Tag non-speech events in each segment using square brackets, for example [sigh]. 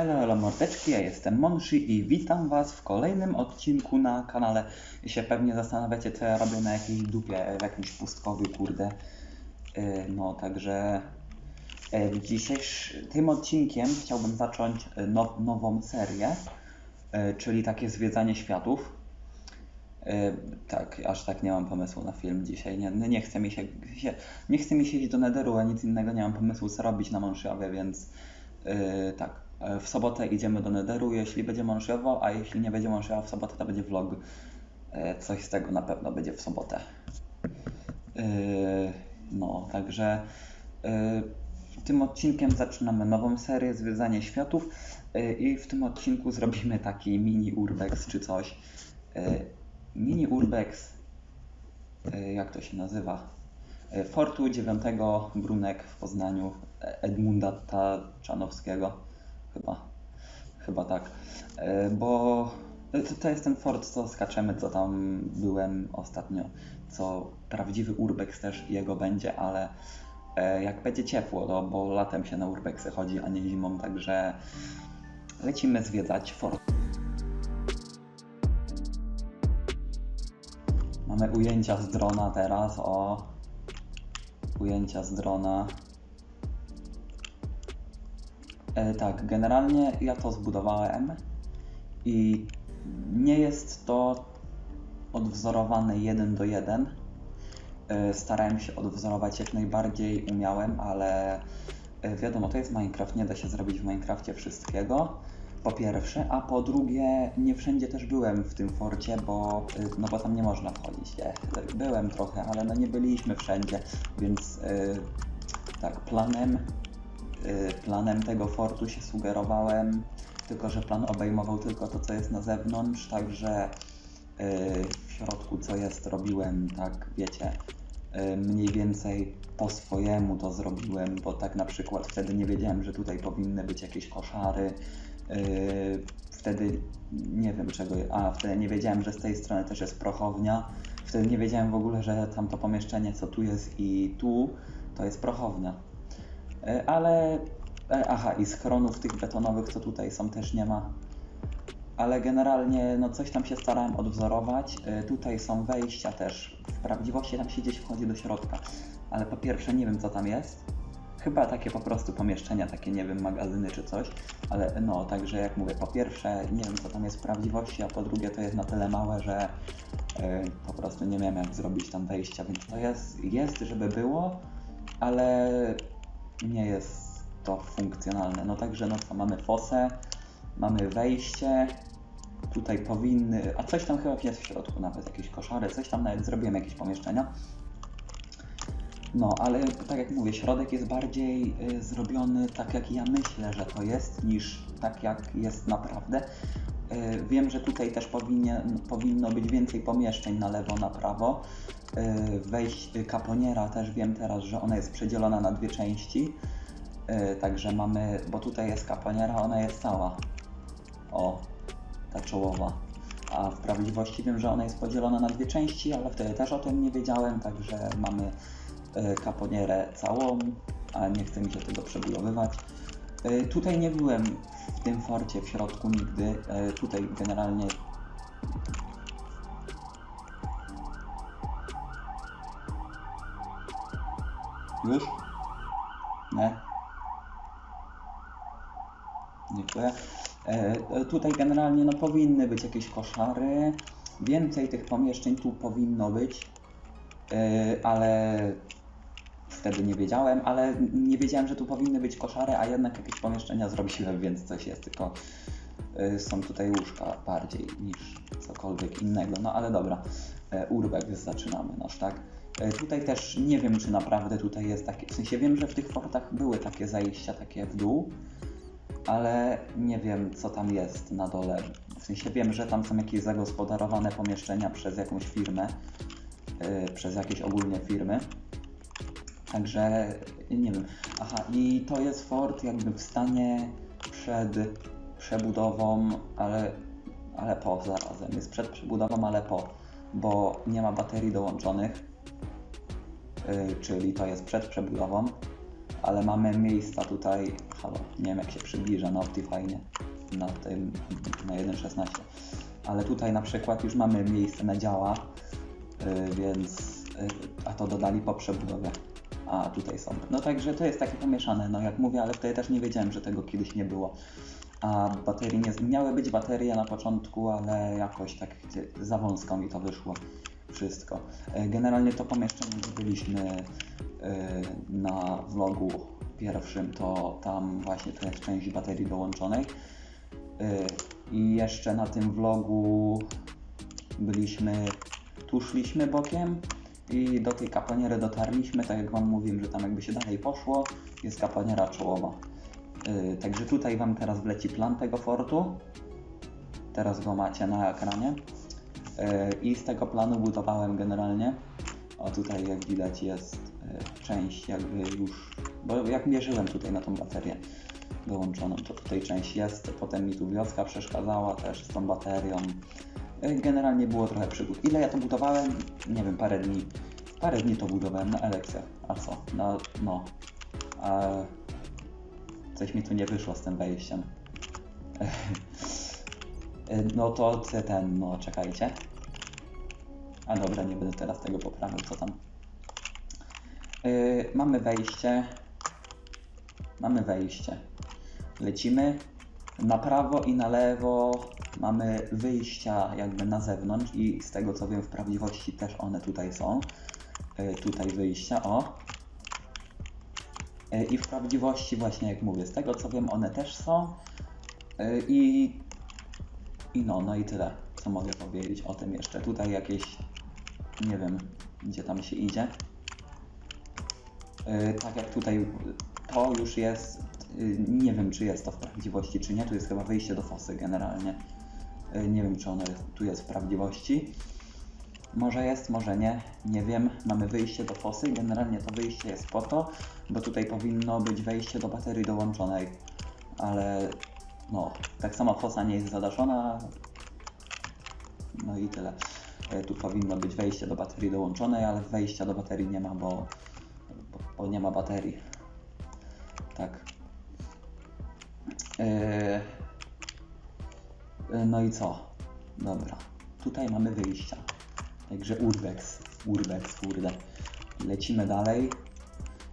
Elo, elo mordeczki, ja jestem Monshi i witam was w kolejnym odcinku na kanale. Się pewnie zastanawiacie, co ja robię na jakiejś dupie, w jakimś pustkowiu, kurde. Yy, No, także yy, dzisiejszym tym odcinkiem chciałbym zacząć yy, now, nową serię, czyli takie zwiedzanie światów. Tak, aż tak nie mam pomysłu na film dzisiaj. Nie, no nie, chce mi się, nie chce mi się iść do Netheru, a nic innego nie mam pomysłu co robić na Monszyjowie, więc tak. Yy, W sobotę idziemy do Netheru, jeśli będzie Monszyjowo, a jeśli nie będzie Monszyjowo w sobotę, to będzie vlog. Yy, Coś z tego na pewno będzie w sobotę. Yy, No, także tym odcinkiem zaczynamy nową serię Zwiedzanie Światów i w tym odcinku zrobimy taki mini urbex czy coś. Mini urbex, jak to się nazywa? Fortu 9 Brunek w Poznaniu e, Edmunda Taczanowskiego chyba. Chyba tak. Yy, Bo to, jest ten fort, co skaczemy, co tam byłem ostatnio. Co prawdziwy urbex też jego będzie, ale e, jak będzie ciepło, to, bo latem się na urbexy chodzi, a nie zimą, także lecimy zwiedzać fort. Mamy ujęcia z drona teraz, o. Ujęcia z drona. E, tak, generalnie ja to zbudowałem i nie jest to odwzorowane jeden do jeden. E, Starałem się odwzorować jak najbardziej umiałem, ale e, wiadomo, to jest Minecraft, nie da się zrobić w Minecrafcie wszystkiego. Po pierwsze, a po drugie, nie wszędzie też byłem w tym forcie, bo, no bo tam nie można wchodzić. Ja byłem trochę, ale no nie byliśmy wszędzie, więc tak, planem planem tego fortu się sugerowałem, tylko że plan obejmował tylko to, co jest na zewnątrz, także y, w środku, co jest, robiłem tak, wiecie, y, mniej więcej po swojemu to zrobiłem, bo tak na przykład wtedy nie wiedziałem, że tutaj powinny być jakieś koszary, y, wtedy nie wiem czego, a wtedy nie wiedziałem, że z tej strony też jest prochownia, wtedy nie wiedziałem w ogóle, że tamto pomieszczenie, co tu jest i tu, to jest prochownia. E, Ale, e, aha, i schronów tych betonowych, co tutaj są, też nie ma. Ale generalnie, no coś tam się starałem odwzorować. E, Tutaj są wejścia też. W prawdziwości tam się gdzieś wchodzi do środka. Ale po pierwsze nie wiem, co tam jest. Chyba takie po prostu pomieszczenia, takie nie wiem, magazyny czy coś. Ale no, także jak mówię, po pierwsze nie wiem, co tam jest w prawdziwości, a po drugie to jest na tyle małe, że po prostu nie miałem jak zrobić tam wejścia, więc to jest, jest żeby było, ale nie jest to funkcjonalne. No także no co, mamy fosę, mamy wejście, tutaj powinny, a coś tam chyba jest w środku nawet, jakieś koszary, coś tam nawet zrobiłem, jakieś pomieszczenia. No, ale tak jak mówię, środek jest bardziej y, zrobiony tak jak ja myślę, że to jest, niż tak jak jest naprawdę. Y, wiem, że tutaj też powinien, powinno być więcej pomieszczeń na lewo, na prawo. Y, wejść kaponiera też wiem teraz, że ona jest przedzielona na dwie części. Y, Także mamy, bo tutaj jest kaponiera, ona jest cała. O, ta czołowa. A w prawdziwości wiem, że ona jest podzielona na dwie części, ale wtedy też o tym nie wiedziałem, także mamy kaponierę całą, a nie chce mi się tego przebudowywać. Y, Tutaj nie byłem w tym forcie w środku nigdy. Y, Tutaj generalnie Już? Nie? Dziękuję. E, e, tutaj generalnie no, powinny być jakieś koszary. Więcej tych pomieszczeń tu powinno być, e, ale wtedy nie wiedziałem, ale nie wiedziałem, że tu powinny być koszary, a jednak jakieś pomieszczenia zrobiłem, [laughs] więc coś jest, tylko e, są tutaj łóżka bardziej niż cokolwiek innego. No ale dobra, e, urbex zaczynamy nasz, tak? E, Tutaj też nie wiem, czy naprawdę tutaj jest takie, w sensie wiem, że w tych fortach były takie zajścia, takie w dół, ale nie wiem, co tam jest na dole. W sensie wiem, że tam są jakieś zagospodarowane pomieszczenia przez jakąś firmę, yy, przez jakieś ogólnie firmy. Także nie wiem. Aha, i to jest fort jakby w stanie przed przebudową, ale, ale po zarazem. Jest przed przebudową, ale po, bo nie ma baterii dołączonych, yy, czyli to jest przed przebudową. Ale mamy miejsca tutaj, halo, nie wiem jak się przybliża na Optifine, na tym, na 1.16, ale tutaj na przykład już mamy miejsce na działa, y, więc, y, a to dodali po przebudowie, a tutaj są. No także to jest takie pomieszane, no jak mówię, ale wtedy też nie wiedziałem, że tego kiedyś nie było. A baterii nie, miały być baterie na początku, ale jakoś tak za wąsko mi to wyszło wszystko. E, Generalnie to pomieszczenie, gdzie byliśmy e, na vlogu pierwszym, to tam właśnie to jest część baterii dołączonej. E, I jeszcze na tym vlogu byliśmy, tu szliśmy bokiem i do tej kaponiery dotarliśmy, tak jak Wam mówiłem, że tam jakby się dalej poszło, jest kaponiera czołowa. Yy, Także tutaj Wam teraz wleci plan tego fortu. Teraz go macie na ekranie. Yy, I z tego planu budowałem generalnie. O tutaj jak widać jest yy, część jakby już, bo jak mierzyłem tutaj na tą baterię dołączoną, to tutaj część jest. Potem mi tu wioska przeszkadzała też z tą baterią. Generalnie było trochę przygód. Ile ja to budowałem? Nie wiem, parę dni. Parę dni to budowałem na elekcjach. A co? No, no. A coś mi tu nie wyszło z tym wejściem. [laughs] No to ten, no czekajcie. A dobra, nie będę teraz tego poprawiał, co tam. Yy, mamy wejście. Mamy wejście. Lecimy. Na prawo i na lewo mamy wyjścia jakby na zewnątrz i z tego co wiem w prawdziwości też one tutaj są. Yy, tutaj wyjścia, o. E, I w prawdziwości, właśnie jak mówię, z tego co wiem, one też są. E, I, i no, no i tyle, co mogę powiedzieć o tym jeszcze. Tutaj jakieś, nie wiem, gdzie tam się idzie. E, Tak jak tutaj, to już jest, nie wiem czy jest to w prawdziwości, czy nie. Tu jest chyba wyjście do fosy generalnie. E, Nie wiem, czy ono jest, tu jest w prawdziwości. Może jest, może nie, nie wiem. Mamy wyjście do fosy. Generalnie to wyjście jest po to, bo tutaj powinno być wejście do baterii dołączonej. Ale no, tak samo fosa nie jest zadaszona. No i tyle. E, Tu powinno być wejście do baterii dołączonej, ale wejścia do baterii nie ma, bo, bo, bo nie ma baterii. Tak. E, e, No i co? Dobra. Tutaj mamy wyjścia. Także urbex, urbex, kurde. Lecimy dalej.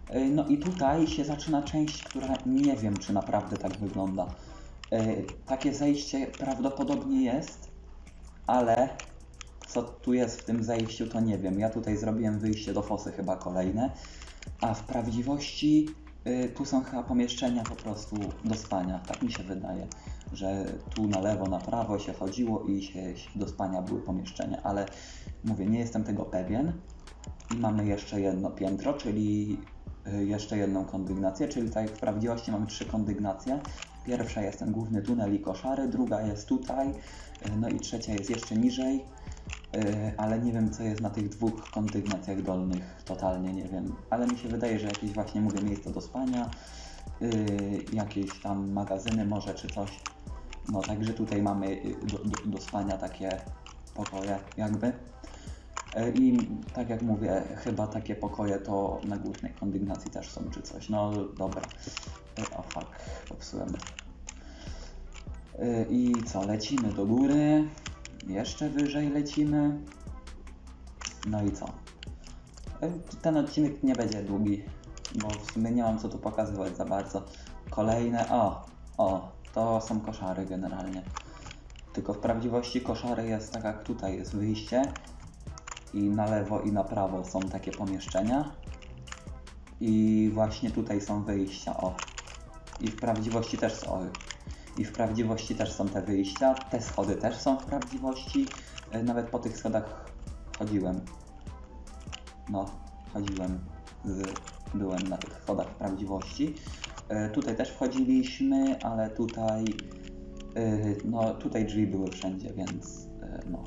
E, No i tutaj się zaczyna część, która nie wiem, czy naprawdę tak wygląda. Takie zejście prawdopodobnie jest, ale co tu jest w tym zejściu, to nie wiem. Ja tutaj zrobiłem wyjście do fosy chyba kolejne, a w prawdziwości tu są chyba pomieszczenia po prostu do spania. Tak mi się wydaje, że tu na lewo, na prawo się chodziło i się do spania były pomieszczenia, ale mówię, nie jestem tego pewien. I mamy jeszcze jedno piętro, czyli y, jeszcze jedną kondygnację, czyli tak jak w prawdziwości mamy trzy kondygnacje. Pierwsza jest ten główny tunel i koszary, druga jest tutaj, y, no i trzecia jest jeszcze niżej, y, ale nie wiem co jest na tych dwóch kondygnacjach dolnych, totalnie nie wiem. Ale mi się wydaje, że jakieś właśnie mówię miejsce do spania, y, jakieś tam magazyny może czy coś. No także tutaj mamy y, do, do, do spania takie pokoje jakby. E, I tak jak mówię, chyba takie pokoje to na górnej kondygnacji też są czy coś. No dobra. E, O fuck, popsułem. E, I co, lecimy do góry. Jeszcze wyżej lecimy. No i co? E, Ten odcinek nie będzie długi, bo w sumie nie mam co tu pokazywać za bardzo. Kolejne, o, o, to są koszary generalnie. Tylko w prawdziwości koszary jest tak jak tutaj jest wyjście i na lewo i na prawo są takie pomieszczenia. I właśnie tutaj są wyjścia, o. I w prawdziwości też są. I w prawdziwości też są te wyjścia. Te schody też są w prawdziwości. E, Nawet po tych schodach chodziłem. No, chodziłem. Byłem na tych schodach w prawdziwości. E, Tutaj też wchodziliśmy, ale tutaj. e, No, tutaj drzwi były wszędzie, więc no,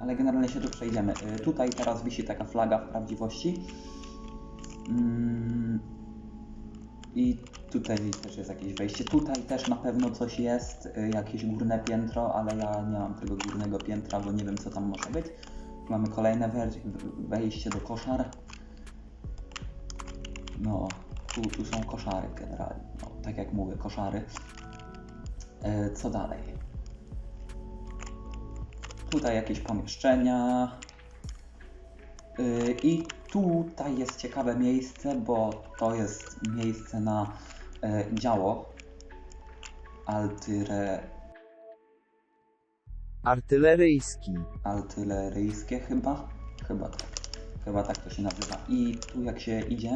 ale generalnie się tu przejdziemy. Tutaj teraz wisi taka flaga w prawdziwości. Mm, I tutaj też jest jakieś wejście. Tutaj też na pewno coś jest, y, jakieś górne piętro, ale ja nie mam tego górnego piętra, bo nie wiem co tam może być. Mamy kolejne wejście do koszar. No, tu, tu są koszary generalnie. No, tak jak mówię, koszary. E, co dalej? Tutaj jakieś pomieszczenia. Y, I tutaj jest ciekawe miejsce, bo to jest miejsce na e, działo altyre, Artyleryjski. altyleryjskie chyba. Chyba tak. Chyba tak to się nazywa. I tu jak się idzie,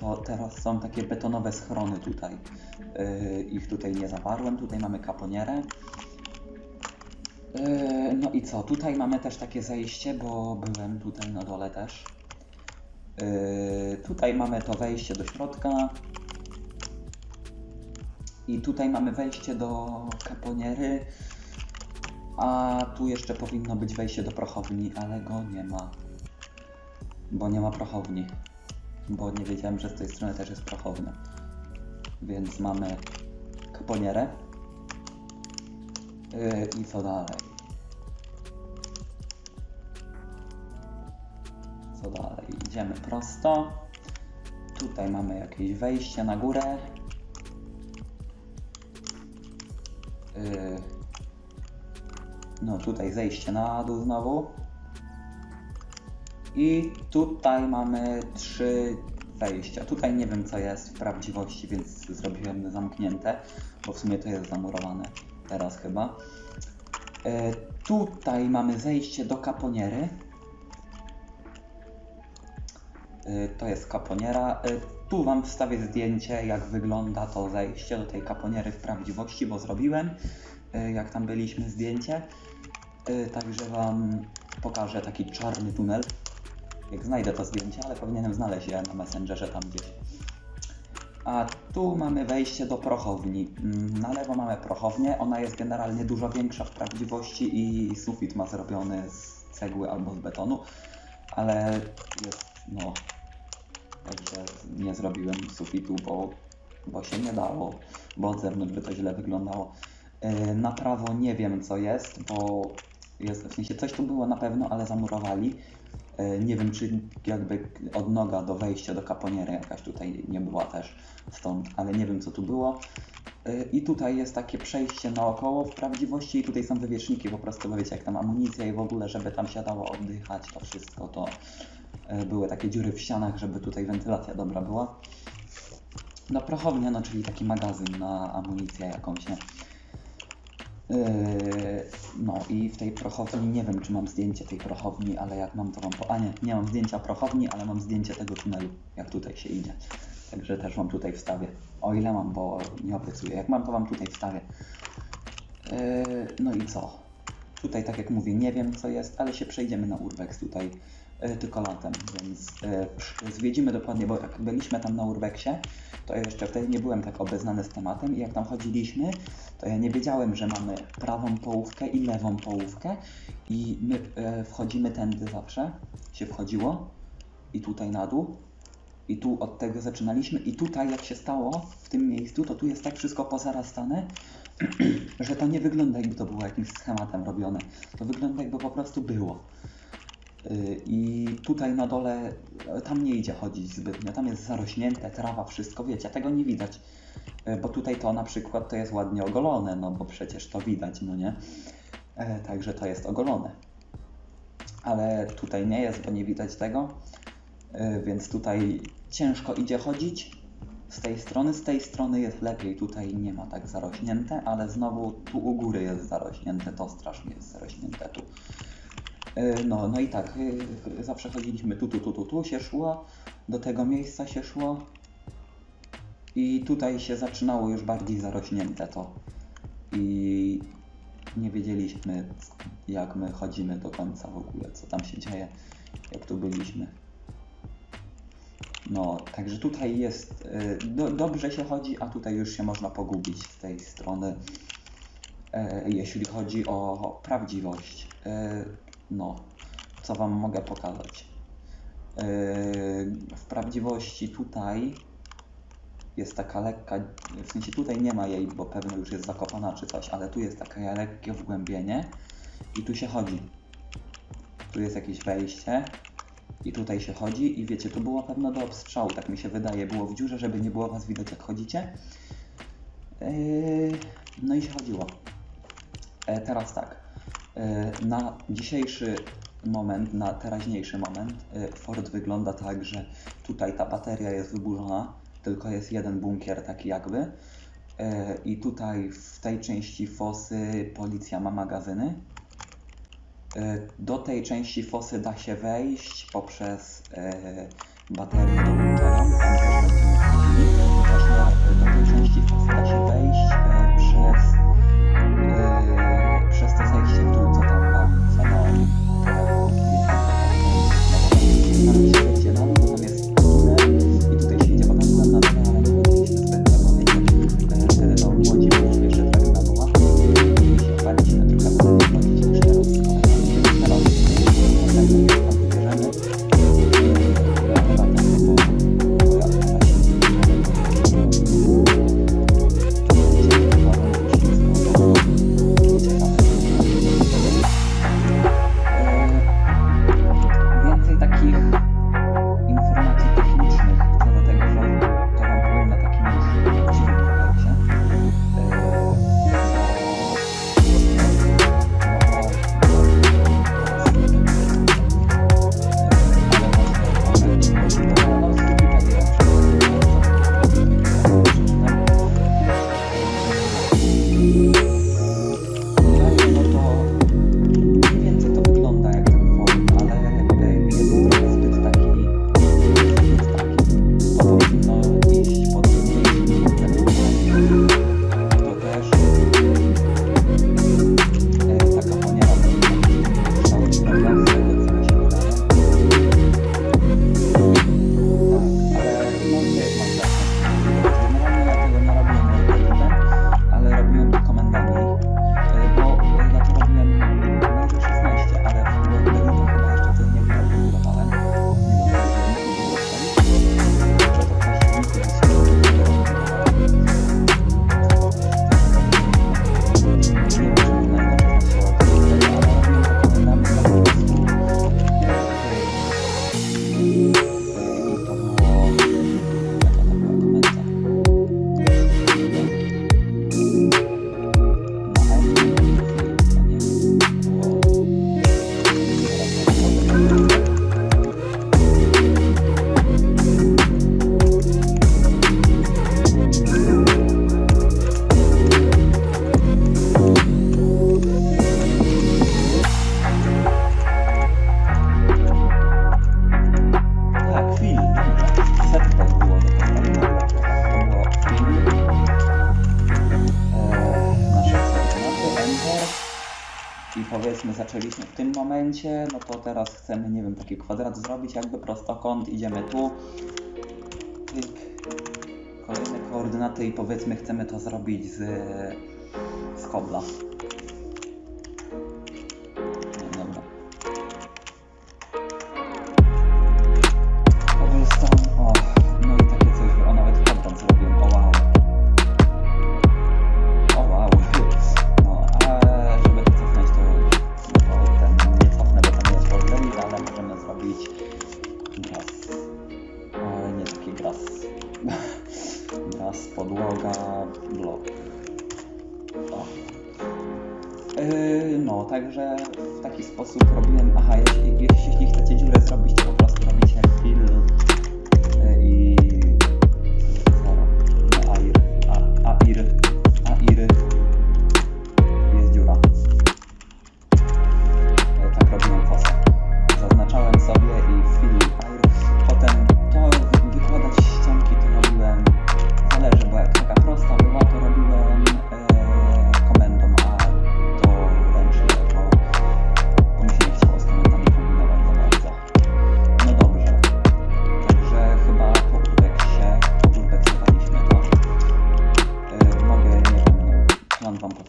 to teraz są takie betonowe schrony tutaj. Yy, ich tutaj nie zawarłem. Tutaj mamy kaponierę. Yy, no i co? Tutaj mamy też takie zejście, bo byłem tutaj na dole też. Yy, tutaj mamy to wejście do środka. I tutaj mamy wejście do kaponiery. A tu jeszcze powinno być wejście do prochowni, ale go nie ma. Bo nie ma prochowni. Bo nie wiedziałem, że z tej strony też jest prochownia. Więc mamy kaponierę. Yy, I co dalej? Co dalej? Idziemy prosto. Tutaj mamy jakieś wejście na górę. No tutaj zejście na dół znowu. I tutaj mamy trzy wejścia. Tutaj nie wiem co jest w prawdziwości, więc zrobiłem zamknięte, bo w sumie to jest zamurowane teraz chyba. E, tutaj mamy zejście do kaponiery. E, to jest kaponiera. E, tu Wam wstawię zdjęcie, jak wygląda to zejście do tej kaponiery w prawdziwości, bo zrobiłem, e, jak tam byliśmy zdjęcie. Także Wam pokażę taki czarny tunel. Jak znajdę to zdjęcie, ale powinienem znaleźć je na Messengerze tam gdzieś. A tu mamy wejście do prochowni. Mm, Na lewo mamy prochownię. Ona jest generalnie dużo większa w prawdziwości i sufit ma zrobiony z cegły albo z betonu, ale jest, no, także nie zrobiłem sufitu, bo, bo się nie dało, bo od zewnątrz by to źle wyglądało. Yy, Na prawo nie wiem co jest, bo jest, w sensie coś tu było na pewno, ale zamurowali. Yy, Nie wiem, czy jakby odnoga do wejścia do kaponiery jakaś tutaj nie była też stąd, ale nie wiem co tu było. Yy, I tutaj jest takie przejście naokoło w prawdziwości i tutaj są wywieczniki po prostu, bo wiecie, jak tam amunicja i w ogóle, żeby tam się dało oddychać, to wszystko, to były takie dziury w ścianach, żeby tutaj wentylacja dobra była. No prochownia, no czyli taki magazyn na amunicję jakąś, nie? Yy, no i w tej prochowni, nie wiem czy mam zdjęcie tej prochowni, ale jak mam to wam po... A nie, nie mam zdjęcia prochowni, ale mam zdjęcie tego tunelu, jak tutaj się idzie. Także też wam tutaj wstawię. O ile mam, bo nie obiecuję. Jak mam, to wam tutaj wstawię. Yy, no i co? Tutaj, tak jak mówię, nie wiem co jest, ale się przejdziemy na Urbex tutaj tylko latem, więc przy- zwiedzimy dokładnie, bo jak byliśmy tam na Urbexie, to ja jeszcze wtedy nie byłem tak obeznany z tematem i jak tam chodziliśmy, to ja nie wiedziałem, że mamy prawą połówkę i lewą połówkę i my e, wchodzimy tędy zawsze, się wchodziło i tutaj na dół i tu od tego zaczynaliśmy i tutaj jak się stało w tym miejscu, to tu jest tak wszystko pozarastane, [clears throat] że to nie wygląda jakby to było jakimś schematem robione, to wygląda jakby po prostu było. Y, I tutaj na dole, e, tam nie idzie chodzić zbytnio, tam jest zarośnięte, trawa, wszystko, wiecie, tego nie widać. E, Bo tutaj to na przykład to jest ładnie ogolone, no bo przecież to widać, no nie? E, Także to jest ogolone. Ale tutaj nie jest, bo nie widać tego, więc tutaj ciężko idzie chodzić. Z tej strony, z tej strony jest lepiej, tutaj nie ma tak zarośnięte, ale znowu tu u góry jest zarośnięte, to strasznie jest zarośnięte tu. E, No, no i tak, e, zawsze chodziliśmy tu, tu, tu, tu, tu się szło, do tego miejsca się szło i tutaj się zaczynało już bardziej zarośnięte to i nie wiedzieliśmy jak my chodzimy do końca w ogóle, co tam się dzieje, jak tu byliśmy. No, także tutaj jest, e, do, dobrze się chodzi, a tutaj już się można pogubić z tej strony, e, jeśli chodzi o prawdziwość. E, no, co Wam mogę pokazać. Yy, w prawdziwości tutaj jest taka lekka, w sensie tutaj nie ma jej, bo pewnie już jest zakopana czy coś, ale tu jest takie lekkie wgłębienie i tu się chodzi. Tu jest jakieś wejście i tutaj się chodzi i wiecie, to było pewno do obstrzału, tak mi się wydaje, było w dziurze, żeby nie było Was widać jak chodzicie. Yy, no i się chodziło. E, teraz tak, E, na dzisiejszy moment, na teraźniejszy moment e, Ford wygląda tak, że tutaj ta bateria jest wyburzona, tylko jest jeden bunkier taki jakby. E, I tutaj w tej części fosy policja ma magazyny. Do tej części fosy da się wejść poprzez baterię do bunkera. momencie, no to teraz chcemy, nie wiem, taki kwadrat zrobić, jakby prostokąt, idziemy tu, kolejne koordynaty i powiedzmy chcemy to zrobić z, z kobla. że w taki sposób robiłem, aha, jeśli, jeśli chcecie dziurę zrobić, to po prostu robicie film.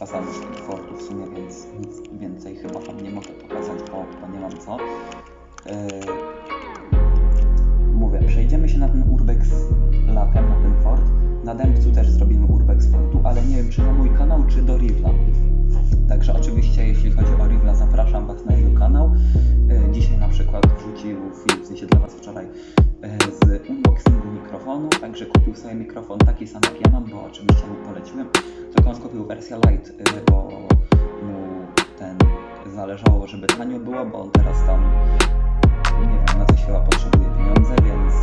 pokazali już tych w sumie, więc nic więcej chyba tam nie mogę pokazać, bo, bo nie mam co. Yy, mówię, przejdziemy się na ten urbex latem, na ten fort. Na Dębcu też zrobimy urbex fortu, ale nie wiem, czy na mój kanał, czy do Rivla. Także oczywiście jeśli chodzi o Rivla, zapraszam Was na jego kanał. E, dzisiaj na przykład wrzucił film, w sensie dla Was wczoraj, e, z unboxingu mikrofonu, także kupił sobie mikrofon taki sam jak ja mam, bo oczywiście mu poleciłem, tylko on kupił wersję light, e, bo mu ten zależało, żeby tanio było, bo on teraz tam, nie wiem, na co siła potrzebuje pieniądze, więc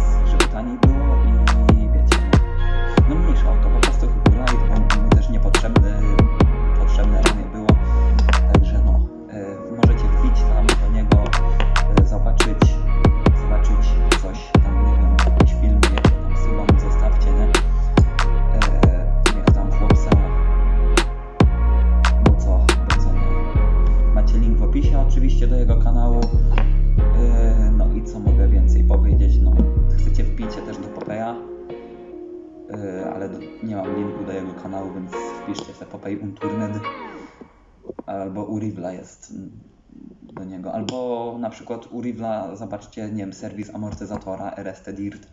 do niego, albo na przykład Urivla, zobaczcie, nie wiem, serwis amortyzatora RST Dirt,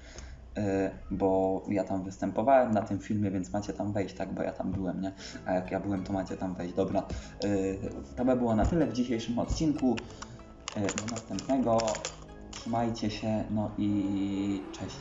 yy, bo ja tam występowałem na tym filmie, więc macie tam wejść, tak, bo ja tam byłem, nie? A jak ja byłem, to macie tam wejść, dobra. Yy, to by było na tyle w dzisiejszym odcinku. Yy, Do następnego. Trzymajcie się, no i cześć.